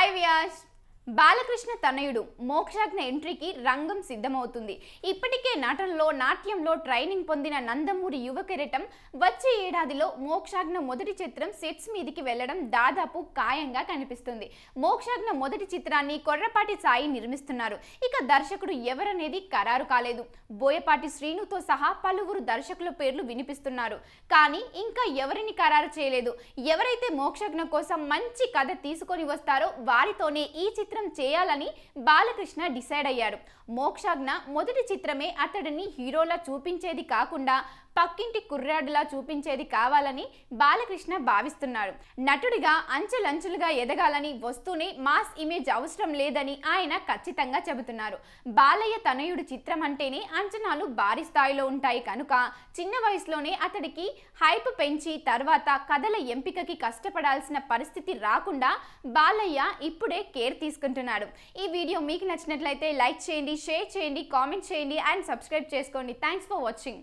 Bye, viewers. Balakrishna తనయుడు మోక్షాజ్ఞ ఎంట్రీకి రంగం సిద్ధమవుతుంది. ఇప్పటికే నటనలో నాట్యంలో ట్రైనింగ్ పొందిన నందమూరి యువ కిరీటం వచ్చే ఏడాదిలో మోక్షాజ్ఞ మొదటి చిత్రం సెట్స్ మీదికి వెళ్ళడం దాదాపు ఖాయంగా కనిపిస్తుంది. మోక్షాజ్ఞ మొదటి చిత్రాన్ని కొర్రపాటి సాయి నిర్మిస్తున్నారు. ఇక దర్శకుడు ఎవరనేది ఖరారు కాలేదు. బోయపాటి శ్రీనుతో సహా పలువురు దర్శకుల పేర్లు వినిపిస్తున్నారు. కానీ ఇంకా ఎవరిని ఖరారు చేయలేదు? ఎవరైతే మోక్షజ్ఞ కోసం మంచి కథ తీసుకొని వస్తారో వారితోనే ఈ చిత్రం చేయాలని బాలకృష్ణ డిసైడ్ అయ్యారు. మోక్షాజ్ఞ మొదటి చిత్రమే అతడిని హీరోలా చూపించేది కాకుండా పక్కింటి కుర్రాడులా చూపించేది కావాలని బాలకృష్ణ భావిస్తున్నారు నటుడిగా అంచెలంచెలుగా ఎదగాలని వస్తూనే మాస్ ఇమేజ్ అవసరం లేదని ఆయన ఖచ్చితంగా చెబుతున్నారు. బాలయ్య తనయుడు చిత్రం అంటేనే అంచనాలు భారీ స్థాయిలో ఉంటాయి కనుక చిన్న వయసులోనే అతడికి హైప్ పెంచి తర్వాత కథల ఎంపికకి కష్టపడాల్సిన పరిస్థితి రాకుండా బాలయ్య ఇప్పుడే కేర్ తీసుకుంటున్నాడు. ఈ వీడియో మీకు నచ్చినట్లయితే లైక్ చేయండి షేర్ చేయండి కామెంట్ చేయండి అండ్ సబ్స్క్రైబ్ చేసుకోండి. Thanks for watching.